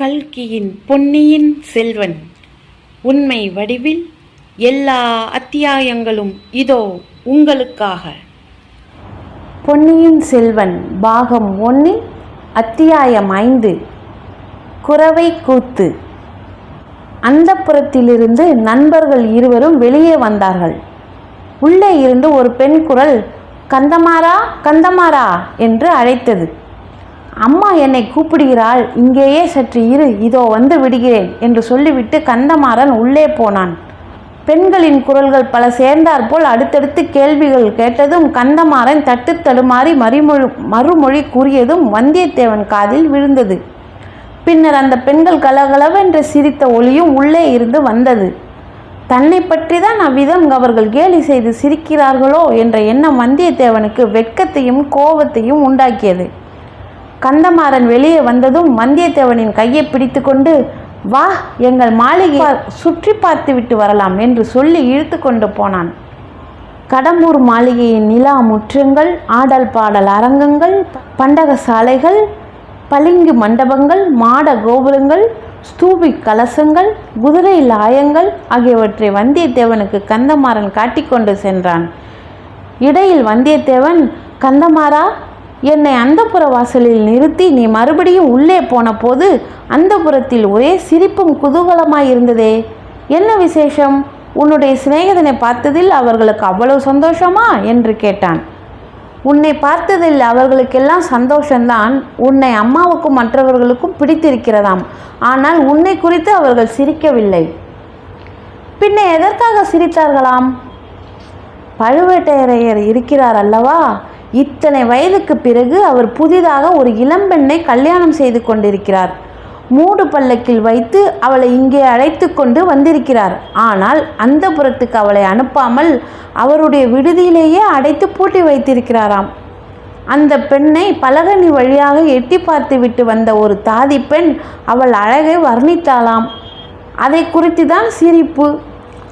கல்கியின் பொன்னியின் செல்வன். உண்மை வடிவில் எல்லா அத்தியாயங்களும் இதோ உங்களுக்காக. பொன்னியின் செல்வன் பாகம் ஒன்றில் அத்தியாயம் ஐந்து. குறவை கூத்து. அந்தப்புறத்திலிருந்து நண்பர்கள் இருவரும் வெளியே வந்தார்கள். உள்ளே இருந்து ஒரு பெண் குரல் கந்தமாரா கந்தமாரா என்று அழைத்தது. அம்மா என்னை கூப்பிடுகிறாள் இங்கேயே சற்று இரு இதோ வந்து விடுகிறேன் என்று சொல்லிவிட்டு கந்தமாறன் உள்ளே போனான். பெண்களின் குரல்கள் பல சேர்ந்தாற்போல் அடுத்தடுத்து கேள்விகள் கேட்டதும் கந்தமாறன் தட்டு தடுமாறி மறுமொழி மறுமொழி கூறியதும் வந்தியத்தேவன் காதில் விழுந்தது. பின்னர் அந்த பெண்கள் கலகலவென்று சிரித்த ஒளியும் உள்ளே இருந்து வந்தது. தன்னை பற்றி தான் அவ்விதம் அவர்கள் கேலி செய்து சிரிக்கிறார்களோ? என்ற எண்ணம் வந்தியத்தேவனுக்கு வெட்கத்தையும் கோபத்தையும் உண்டாக்கியது. கந்தமாறன் வெளியே வந்ததும் வந்தியத்தேவனின் கையை பிடித்துக்கொண்டு வா எங்கள் மாளிகை சுற்றி பார்த்து விட்டு வரலாம் என்று சொல்லி இழுத்து கொண்டு போனான். கடம்பூர் மாளிகையின் நிலா முற்றங்கள் ஆடல் பாடல் அரங்கங்கள் பண்டக சாலைகள் பளிங்கு மண்டபங்கள் மாட கோபுரங்கள் ஸ்தூபி கலசங்கள் குதிரை லாயங்கள் ஆகியவற்றை வந்தியத்தேவனுக்கு கந்தமாறன் காட்டிக்கொண்டு சென்றான். இடையில் வந்தியத்தேவன் கந்தமாறா என்னை அந்தப்புற வாசலில் நிறுத்தி நீ மறுபடியும் உள்ளே போன போது அந்தப்புறத்தில் ஒரே சிரிப்பும் குதூகலமாயிருந்ததே என்ன விசேஷம்? உன்னுடைய சிநேகிதனை பார்த்ததில் அவர்களுக்கு அவ்வளவு சந்தோஷமா? என்று கேட்டான். உன்னை பார்த்ததில் அவர்களுக்கெல்லாம் சந்தோஷம்தான். உன்னை அம்மாவுக்கும் மற்றவர்களுக்கும் பிடித்திருக்கிறதாம். ஆனால் உன்னை குறித்து அவர்கள் சிரிக்கவில்லை. பின்ன எதற்காக சிரித்தார்களாம்? பழுவேட்டையரையர் இருக்கிறார் அல்லவா? இத்தனை வயதுக்கு பிறகு அவர் புதிதாக ஒரு இளம்பெண்ணை கல்யாணம் செய்து கொண்டிருக்கிறார். மூடு பல்லக்கில் வைத்து அவளை இங்கே அழைத்து கொண்டு வந்திருக்கிறார். ஆனால் அந்த புறத்துக்கு அவளை அனுப்பாமல் அவருடைய விடுதியிலேயே அடைத்து பூட்டி வைத்திருக்கிறாராம். அந்த பெண்ணை பலகனி வழியாக எட்டி பார்த்துவிட்டு வந்த ஒரு தாதி பெண் அவள் அழகை வர்ணித்தாளாம். அதை குறித்து தான் சிரிப்பு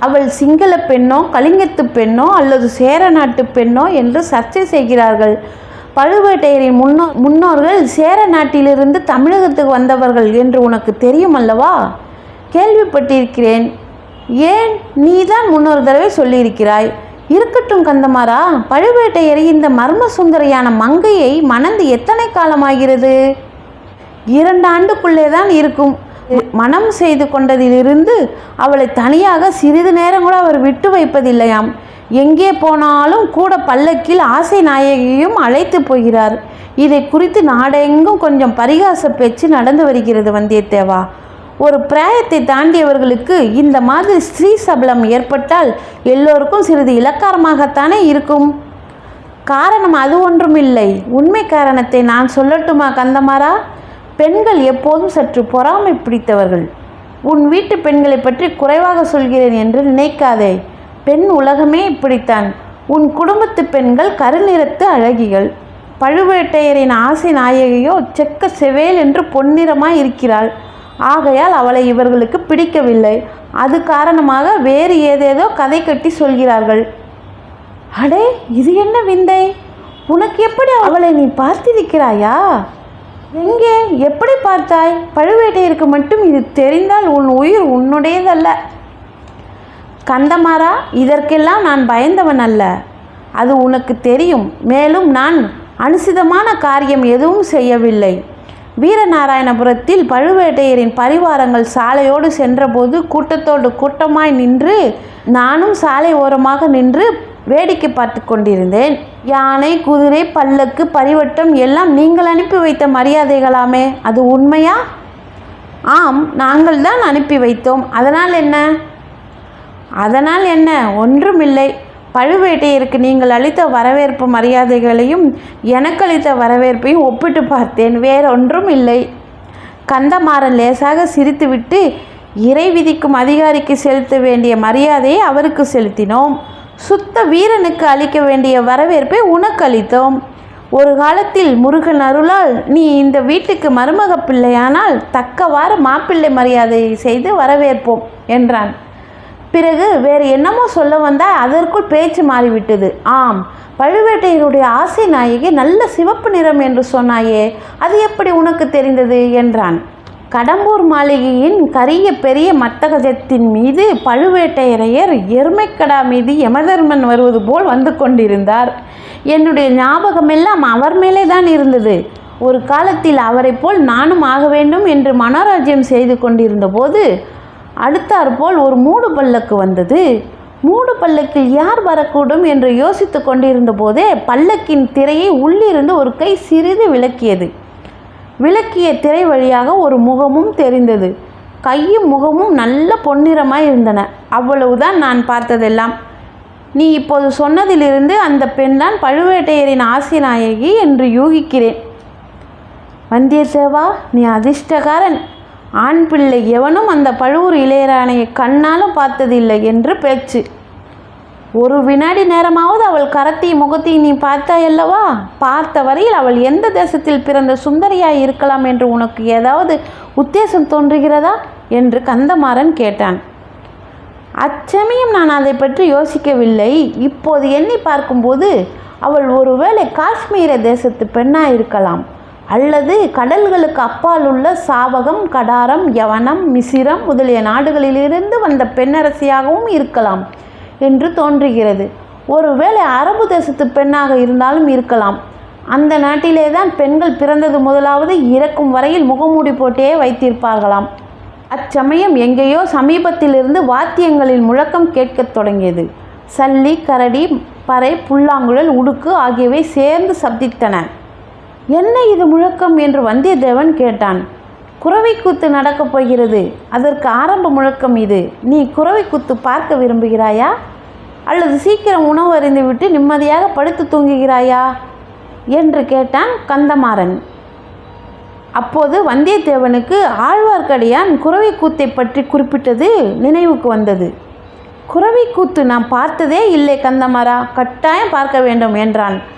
அவள் சிங்கள பெண்ணோ கலிங்கத்து பெண்ணோ அல்லது சேர நாட்டு பெண்ணோ என்று சர்ச்சை செய்கிறார்கள். பழுவேட்டையரின் முன்னோ முன்னோர்கள் சேர நாட்டிலிருந்து தமிழகத்துக்கு வந்தவர்கள் என்று உனக்கு தெரியும் அல்லவா? கேள்விப்பட்டிருக்கிறேன். ஏன் நீதான் முன்னொரு தடவை சொல்லியிருக்கிறாய்? இருக்கட்டும் கந்தமாரா பழுவேட்டையரை இந்த மர்ம சுந்தரியான மங்கையை மணந்து எத்தனை காலமாகிறது? இரண்டு ஆண்டுக்குள்ளே தான் இருக்கும். மனம் செய்து கொண்டதிலிருந்து அவளை தனியாக சிறிது நேரம் கூட அவர் விட்டு வைப்பதில்லையாம். எங்கே போனாலும் கூட பல்லக்கில் ஆசை நாயகியும் அழைத்து போகிறார். இதை குறித்து நாடெங்கும் கொஞ்சம் பரிகாச பேச்சு நடந்து வருகிறது வந்தியத்தேவா. ஒரு பிராயத்தை தாண்டியவர்களுக்கு இந்த மாதிரி ஸ்ரீ சபலம் ஏற்பட்டால் எல்லோருக்கும் சிறிது இலக்காரமாகத்தானே இருக்கும். காரணம் அது ஒன்றுமில்லை. உண்மை காரணத்தை நான் சொல்லட்டுமா கந்தமாரா பெண்கள் எப்போதும் சற்று பொறாமை பிடித்தவர்கள். உன் வீட்டு பெண்களை பற்றி குறைவாக சொல்கிறேன் என்று நினைக்காதே. பெண் உலகமே இப்படித்தான். உன் குடும்பத்து பெண்கள் கருநிறத்து அழகிகள். பழுவேட்டையரின் ஆசை நாயகியோ செக்க செவேல் என்று பொன்னிறமாய் இருக்கிறாள். ஆகையால் அவளை இவர்களுக்கு பிடிக்கவில்லை. அது காரணமாக வேறு ஏதேதோ கதை கட்டி சொல்கிறார்கள். அடே இது என்ன விந்தை? உனக்கு எப்படி அவளை நீ பார்த்திருக்கிறாயா? எங்கே எப்படி பார்த்தாய்? பழுவேட்டையருக்கு மட்டும் இது தெரிந்தால் உன் உயிர் உன்னுடையதல்ல. கந்தமாரா இதற்கெல்லாம் நான் பயந்தவன் அல்ல. அது உனக்கு தெரியும். மேலும் நான் அனுசிதமான காரியம் எதுவும் செய்யவில்லை. வீரநாராயணபுரத்தில் பழுவேட்டையரின் பரிவாரங்கள் சாலையோடு சென்றபோது கூட்டத்தோடு கூட்டமாய் நின்று நானும் சாலை ஓரமாக நின்று வேடிக்கை பார்த்து கொண்டிருந்தேன். யானை குதிரை பல்லக்கு பரிவட்டம் எல்லாம் நீங்கள் அனுப்பி வைத்த மரியாதைகளாமே. அது உண்மையா? ஆம் நாங்கள் தான் அனுப்பி வைத்தோம். அதனால் என்ன? அதனால் என்ன? ஒன்றுமில்லை பழுவேட்டையருக்கு நீங்கள் அளித்த வரவேற்பு மரியாதைகளையும் எனக்கு அளித்த வரவேற்பையும் ஒப்பிட்டு பார்த்தேன். வேறொன்றும் இல்லை. கந்தமாறன் லேசாக சிரித்துவிட்டு இறை விதிக்கும் அதிகாரிக்கு செலுத்த வேண்டிய மரியாதையை அவருக்கு செலுத்தினோம். சுத்த வீரனுக்கு அளிக்க வேண்டிய வரவேற்பை உனக்கு அளித்தோம் ஒரு காலத்தில் முருகன் அருளால் நீ இந்த வீட்டுக்கு மருமக பிள்ளையானால் தக்கவாறு மாப்பிள்ளை மரியாதை செய்து வரவேற்போம் என்றான். பிறகு வேறு என்னமோ சொல்ல வந்தால் அதற்குள் பேச்சு மாறிவிட்டது. ஆம் பழுவேட்டையருடைய ஆசை நாயகி நல்ல சிவப்பு நிறம் என்று சொன்னாயே அது எப்படி உனக்கு தெரிந்தது என்றான். கடம்பூர் மாளிகையின் கரிய பெரிய மத்தகஜத்தின் மீது பழுவேட்டையரையர் எருமைக்கடா மீது யமதர்மன் வருவது போல் வந்து கொண்டிருந்தார். என்னுடைய ஞாபகமெல்லாம் அவர் மேலே தான் இருந்தது. ஒரு காலத்தில் அவரைப் போல் நானும் ஆக வேண்டும் என்று மனோராஜ்யம் செய்து கொண்டிருந்த போது அடுத்தாற்போல் ஒரு மூடு பல்லக்கு வந்தது. மூடு பல்லக்கில் யார் வரக்கூடும் என்று யோசித்து கொண்டிருந்த போதே பல்லக்கின் திரையை உள்ளிருந்து ஒரு கை சிறிது விளக்கியது விளக்கிய திரை வழியாக ஒரு முகமும் தெரிந்தது. கையும் முகமும் நல்ல பொன்னிறமாய் இருந்தன. அவ்வளவுதான் நான் பார்த்ததெல்லாம். நீ இப்போது சொன்னதிலிருந்து அந்த பெண்தான் பழுவேட்டையரின் ஆசிநாயகி என்று யூகிக்கிறேன். வந்தியத்தேவா நீ அதிர்ஷ்டகாரன். ஆண் பிள்ளை எவனும் அந்த பழுவூர் இளையராணியை கண்ணாலும் பார்த்ததில்லை என்று பேச்சு. ஒரு வினாடி நேரமாவது அவள் கரத்தையும் முகத்தையும் நீ பார்த்தாயல்லவா பார்த்த வரையில் அவள் எந்த தேசத்தில் பிறந்த சுந்தரியாய் இருக்கலாம் என்று உனக்கு ஏதாவது உத்தேசம் தோன்றுகிறதா? என்று கந்தமாறன் கேட்டான். அச்சமயம் நான் அதை பற்றி யோசிக்கவில்லை. இப்போது எண்ணி பார்க்கும்போது அவள் ஒருவேளை காஷ்மீர தேசத்து பெண்ணாக இருக்கலாம். அல்லது கடல்களுக்கு அப்பால் உள்ள சாவகம் கடாரம் யவனம் மிசிரம் முதலிய நாடுகளிலிருந்து வந்த பெண்ணரசியாகவும் இருக்கலாம். என்று தோன்றுகிறது. ஒருவேளை அரபு தேசத்து பெண்ணாக இருந்தாலும் இருக்கலாம். அந்த நாட்டிலே தான் பெண்கள் பிறந்தது முதலாவது இறக்கும் வரையில் முகமூடி போட்டே வைத்திருப்பார்களாம். அச்சமயம் எங்கேயோ சமீபத்திலிருந்து வாத்தியங்களின் முழக்கம் கேட்கத் தொடங்கியது. சல்லி கரடி பறை புல்லாங்குழல் உடுக்கு ஆகியவை சேர்ந்து சப்தித்தன. என்ன இது முழக்கம்? என்று வந்தியத்தேவன் கேட்டான். குறவை கூத்து நடக்கப் போகிறது. அதற்கு ஆரம்ப முழக்கம் இது. நீ குறவை கூத்து பார்க்க விரும்புகிறாயா? அல்லது சீக்கிரம் உணவு அறிந்துவிட்டு நிம்மதியாக படுத்து தூங்குகிறாயா? என்று கேட்டான் கந்தமாறன். அப்போது வந்தியத்தேவனுக்கு ஆழ்வார்க்கடியான் குறவை கூத்தை பற்றி குறிப்பிட்டது நினைவுக்கு வந்தது. குறவை கூத்து நான் பார்த்ததே இல்லை கந்தமாரா கட்டாயம் பார்க்க வேண்டும் என்றான்.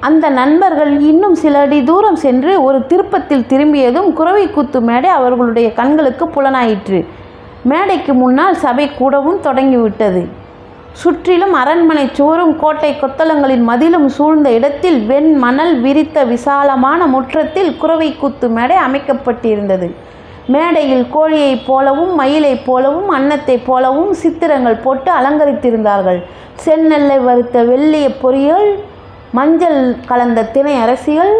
அந்த நண்பர்கள் இன்னும் சில அடி தூரம் சென்று ஒரு திருப்பத்தில் திரும்பியதும் குறவை கூத்து மேடை அவர்களுடைய கண்களுக்கு புலனாயிற்று. மேடைக்கு முன்னால் சபை கூடவும் தொடங்கிவிட்டது. சுற்றிலும் அரண்மனை சுவரும் கோட்டை கொத்தளங்களின் மதிலும் சூழ்ந்த இடத்தில் வெண் மணல் விரித்த விசாலமான முற்றத்தில் குறவை கூத்து மேடை அமைக்கப்பட்டிருந்தது. மேடையில் கோழியைப் போலவும் மயிலைப் போலவும் அன்னத்தைப் போலவும் சித்திரங்கள் போட்டு அலங்கரித்திருந்தார்கள். செந்நெல்லை வறுத்த வெள்ளிய பொரியல் மஞ்சள் கலந்த திணை அரசிகள்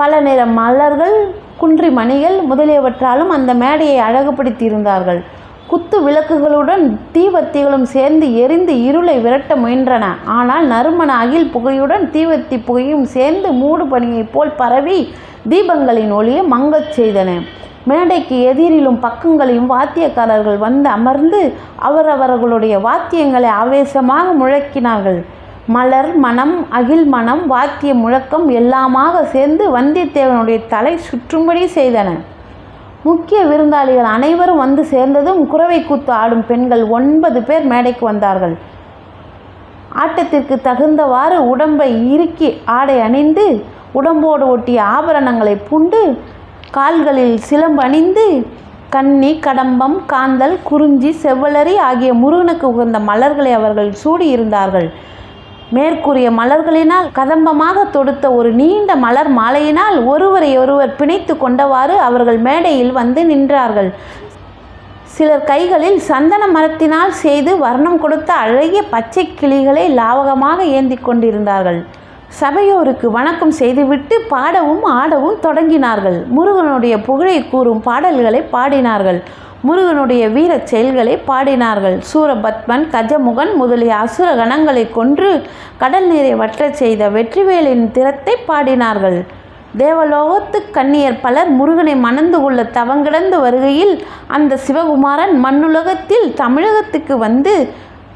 பல நிற மலர்கள் குன்றி மணிகள் முதலியவற்றாலும் அந்த மேடையை அழகுபடுத்தியிருந்தார்கள். குத்து விளக்குகளுடன் தீவர்த்திகளும் சேர்ந்து எரிந்து இருளை விரட்ட முயன்றன. ஆனால் நறுமண அகில் புகையுடன் தீவர்த்தி புகையும் சேர்ந்து மூடு பணியைப் போல் பரவி தீபங்களின் ஒளியை மங்கச் செய்தன. மேடைக்கு எதிரிலும் பக்கங்களிலும் வாத்தியக்காரர்கள் வந்து அமர்ந்து அவரவர்களுடைய வாத்தியங்களை ஆவேசமாக முழக்கினார்கள். மலர் மனம் அகில் மனம் வாத்திய முழக்கம் எல்லாமாக சேர்ந்து வந்தியத்தேவனுடைய தலை சுற்றும்படி செய்தன. முக்கிய விருந்தாளிகள் அனைவரும் வந்து சேர்ந்ததும் குறவை கூத்து ஆடும் பெண்கள் ஒன்பது பேர் மேடைக்கு வந்தார்கள். ஆட்டத்திற்கு தகுந்தவாறு உடம்பை இறுக்கி ஆடை அணிந்து உடம்போடு ஒட்டிய ஆபரணங்களை பூண்டு கால்களில் சிலம்பு அணிந்து கன்னி கடம்பம் காந்தல் குறிஞ்சி செவ்வலரி ஆகிய முருகனுக்கு உகந்த மலர்களை அவர்கள் சூடியிருந்தார்கள். மேற்கூறிய மலர்களினால் கதம்பமாக தொடுத்த ஒரு நீண்ட மலர் மாலையினால் ஒருவரை ஒருவர் பிணைத்து கொண்டவாறு அவர்கள் மேடையில் வந்து நின்றார்கள். சிலர் கைகளில் சந்தன மரத்தினால் செய்து வர்ணம் கொடுத்த அழகிய பச்சை கிளிகளை லாவகமாக ஏந்தி கொண்டிருந்தார்கள். சபையோருக்கு வணக்கம் செய்துவிட்டு பாடவும் ஆடவும் தொடங்கினார்கள். முருகனுடைய புகழை கூறும் பாடல்களை பாடினார்கள். முருகனுடைய வீரச் செயல்களை பாடினார்கள். சூரபத்மன் கஜமுகன் முதலிய அசுர கணங்களை கொன்று கடல் நீரை வற்றச் செய்த வெற்றிவேலின் திறத்தை பாடினார்கள். தேவலோகத்து கண்ணியர் பலர் முருகனை மணந்து கொள்ள தவங்கிடந்து வருகையில் அந்த சிவகுமாரன் மண்ணுலகத்தில் தமிழகத்துக்கு வந்து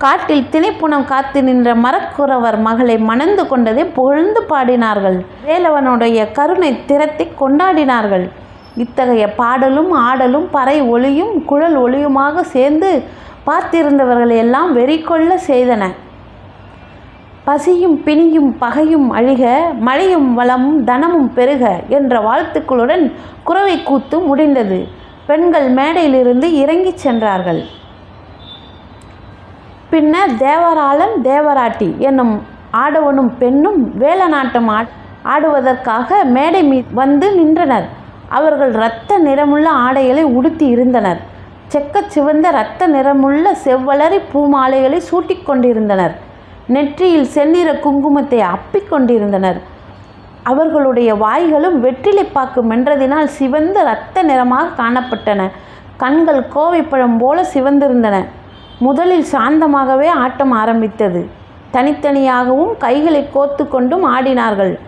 காட்டில் திணைப்புணம் காத்து நின்ற மரக்குறவர் மகளை மணந்து கொண்டதை புகழ்ந்து பாடினார்கள். வேலவனுடைய கருணை திறத்தை கொண்டாடினார்கள். இத்தகைய பாடலும் ஆடலும் பறை ஒளியும் குழல் ஒளியுமாக சேர்ந்து பார்த்திருந்தவர்களை எல்லாம் வெறிக்கொள்ள செய்தன. பசியும் பிணியும் பகையும் அழிக மழையும் வளமும் தனமும் பெருக என்ற வாழ்த்துக்களுடன் குறவை கூத்து முடிந்தது. பெண்கள் மேடையிலிருந்து இறங்கிச் சென்றார்கள். பின்னர் தேவராளன் தேவராட்டி என்னும் ஆடவனும் பெண்ணும் வேலநாட்டம் ஆடுவதற்காக மேடை மீ வந்து நின்றனர். அவர்கள் இரத்த நிறமுள்ள ஆடைகளை உடுத்தி இருந்தனர். செக்கச் சிவந்த இரத்த நிறமுள்ள செவ்வளரி பூமாலைகளை சூட்டிக் கொண்டிருந்தனர். நெற்றியில் செந்நிற குங்குமத்தை அப்பிக் கொண்டிருந்தனர். அவர்களுடைய வாய்களும் வெற்றிலைப்பாக்கு மென்றதினால் சிவந்த இரத்த நிறமாக காணப்பட்டன. கண்கள் கோவைப்பழம் போல சிவந்திருந்தன. முதலில் சாந்தமாகவே ஆட்டம் ஆரம்பித்தது. தனித்தனியாகவும் கைகளை கோத்து கொண்டும் ஆடினார்கள்.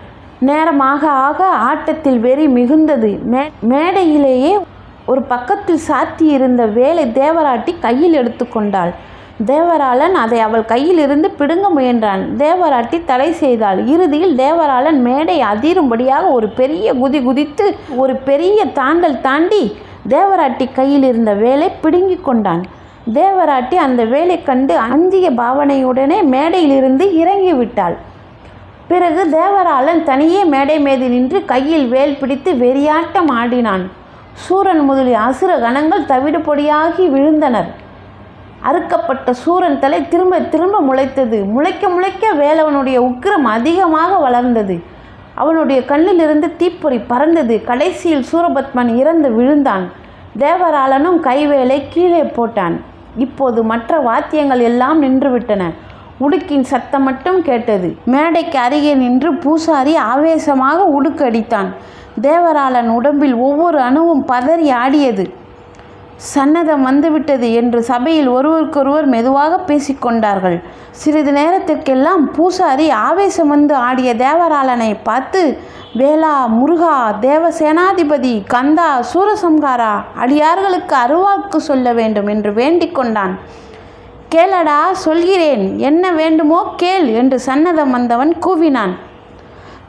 நேரமாக ஆக ஆட்டத்தில் வெறி மிகுந்தது. மே மேடையிலேயே ஒரு பக்கத்தில் சாத்தியிருந்த வேலை தேவராட்டி கையில் எடுத்துக்கொண்டாள் தேவராளன் அதை அவள் கையில் இருந்து பிடுங்க முயன்றான். தேவராட்டி தடை செய்தாள். இறுதியில் தேவராளன் மேடை அதிரும்படியாக ஒரு பெரிய குதி குதித்து ஒரு பெரிய தாண்டல் தாண்டி தேவராட்டி கையில் இருந்த வேலை பிடுங்கிக் கொண்டான். தேவராட்டி அந்த வேலை கண்டு அஞ்சிய பாவனையுடனே மேடையிலிருந்து இறங்கிவிட்டாள். பிறகு தேவராளன் தனியே மேடை மீது நின்று கையில் வேல் பிடித்து வெறியாட்டம் ஆடினான். சூரன் முதலிய அசுர கணங்கள் தவிடு பொடியாகி விழுந்தனர். அறுக்கப்பட்ட சூரன் தலை திரும்ப திரும்ப முளைத்தது. முளைக்க முளைக்க வேலவனுடைய உக்கிரம் அதிகமாக வளர்ந்தது. அவனுடைய கண்ணிலிருந்து தீப்பொறி பறந்தது. கடைசியில் சூரபத்மன் இறந்து விழுந்தான். தேவராளனும் கைவேலை கீழே போட்டான். இப்போது மற்ற வாத்தியங்கள் எல்லாம் நின்றுவிட்டன. உடுக்கின் சத்தம் மட்டும் கேட்டது. மேடைக்கு அருகே நின்று பூசாரி ஆவேசமாக உடுக்கடித்தான் தேவராளன் உடம்பில் ஒவ்வொரு அணுவும் பதறி ஆடியது. சன்னதம் வந்துவிட்டது என்று சபையில் ஒருவருக்கொருவர் மெதுவாக பேசிக்கொண்டார்கள் சிறிது நேரத்திற்கெல்லாம் பூசாரி ஆவேசம் வந்து ஆடிய தேவராளனை பார்த்து வேளா முருகா தேவசேனாதிபதி கந்தா சூரசம்ஹாரா அடியார்களுக்கு அருவாக்கு சொல்ல வேண்டும் என்று வேண்டிக் கொண்டான். கேளடா சொல்கிறேன். என்ன வேண்டுமோ கேள் என்று சன்னதம் வந்தவன் கூவினான்.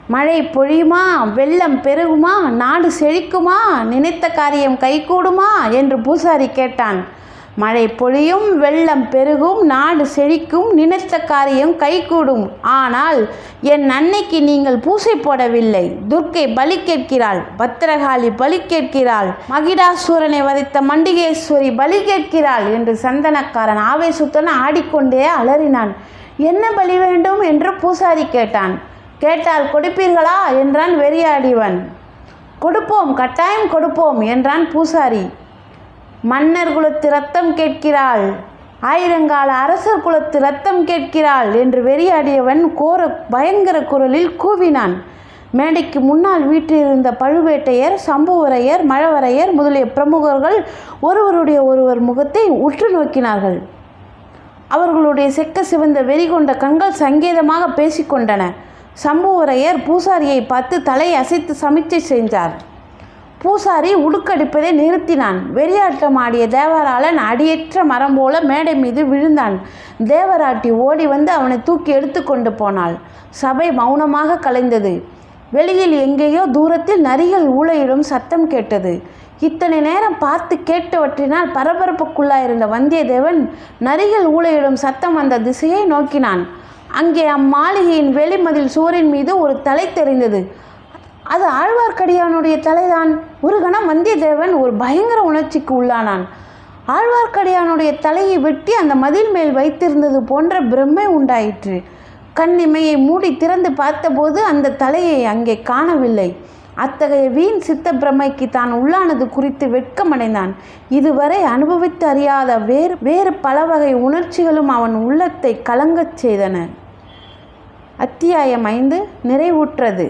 மழை பொழியுமா? வெள்ளம் பெருகுமா? நாடு செழிக்குமா? நினைத்த காரியம் கைகூடுமா? என்று பூசாரி கேட்டான். மழை பொழியும் வெள்ளம் பெருகும் நாடு செழிக்கும் நினைத்த காரியம் கைகூடும். ஆனால் என் அன்னைக்கு நீங்கள் பூசை போடவில்லை. துர்க்கை பலி கேட்கிறாள் பத்திரகாளி பலி கேட்கிறாள் மகிடாசூரனை வதைத்த மண்டிகேஸ்வரி பலி கேட்கிறாள் என்று சந்தனக்காரன் ஆவேசத்துடன் ஆடிக்கொண்டே அலறினான். என்ன பலி வேண்டும்? என்று பூசாரி கேட்டான். கேட்டால் கொடுப்பீர்களா? என்றான் வெறியாடிவன் கொடுப்போம் கட்டாயம் கொடுப்போம் என்றான் பூசாரி. மன்னர் குலத்து ரத்தம் கேட்கிறாள். ஆயிரங்கால அரசர் குலத்து ரத்தம் கேட்கிறாள் என்று வெறியாடியவன் கோர பயங்கர குரலில் கூவினான். மேடைக்கு முன்னால் வீற்றிருந்த பழுவேட்டையர் சம்புவரையர் மழவரையர் முதலிய பிரமுகர்கள் ஒருவருடைய ஒருவர் முகத்தை உற்று நோக்கினார்கள். அவர்களுடைய செக்க சிவந்த வெறி கொண்ட கண்கள் சங்கேதமாக பேசிக்கொண்டன. சம்புவரையர் பூசாரியை பார்த்து தலை அசைத்து சமிச்சை செஞ்சார். பூசாரி உடுக்கடிப்பதை நிறுத்தினான். வெறியாட்டம் ஆடிய தேவராளன் அடியற்ற மரம் போல மேடை மீது விழுந்தான். தேவராட்டி ஓடி வந்து அவனை தூக்கி எடுத்து கொண்டு போனாள். சபை மௌனமாக கலைந்தது. வெளியில் எங்கேயோ தூரத்தில் நரிகள் ஊழையிடும் சத்தம் கேட்டது. இத்தனை நேரம் பார்த்து கேட்டவற்றினால் பரபரப்புக்குள்ளாயிருந்த வந்தியத்தேவன் நரிகள் ஊழையிடும் சத்தம் வந்த திசையை நோக்கினான். அங்கே அம்மாளிகையின் வெளிமதில் சுவரின் மீது ஒரு தலை தெரிந்தது. அது ஆழ்வார்க்கடியானுடைய தலைதான். ஒரு கணம் வந்தியத்தேவன் ஒரு பயங்கர உணர்ச்சிக்கு உள்ளானான். ஆழ்வார்க்கடியானுடைய தலையை வெட்டி அந்த மதில் மேல் வைத்திருந்தது போன்ற பிரம்மை உண்டாயிற்று. கண்ணிமையை மூடி திறந்து பார்த்தபோது அந்த தலையை அங்கே காணவில்லை. அத்தகைய வீண் சித்த பிரமைக்கு தான் உள்ளானது குறித்து வெட்கமடைந்தான் இதுவரை அனுபவித்து அறியாத வேறு வேறு பல வகை உணர்ச்சிகளும் அவன் உள்ளத்தை கலங்கச் செய்தன. அத்தியாயம் ஐந்து நிறைவுற்றது.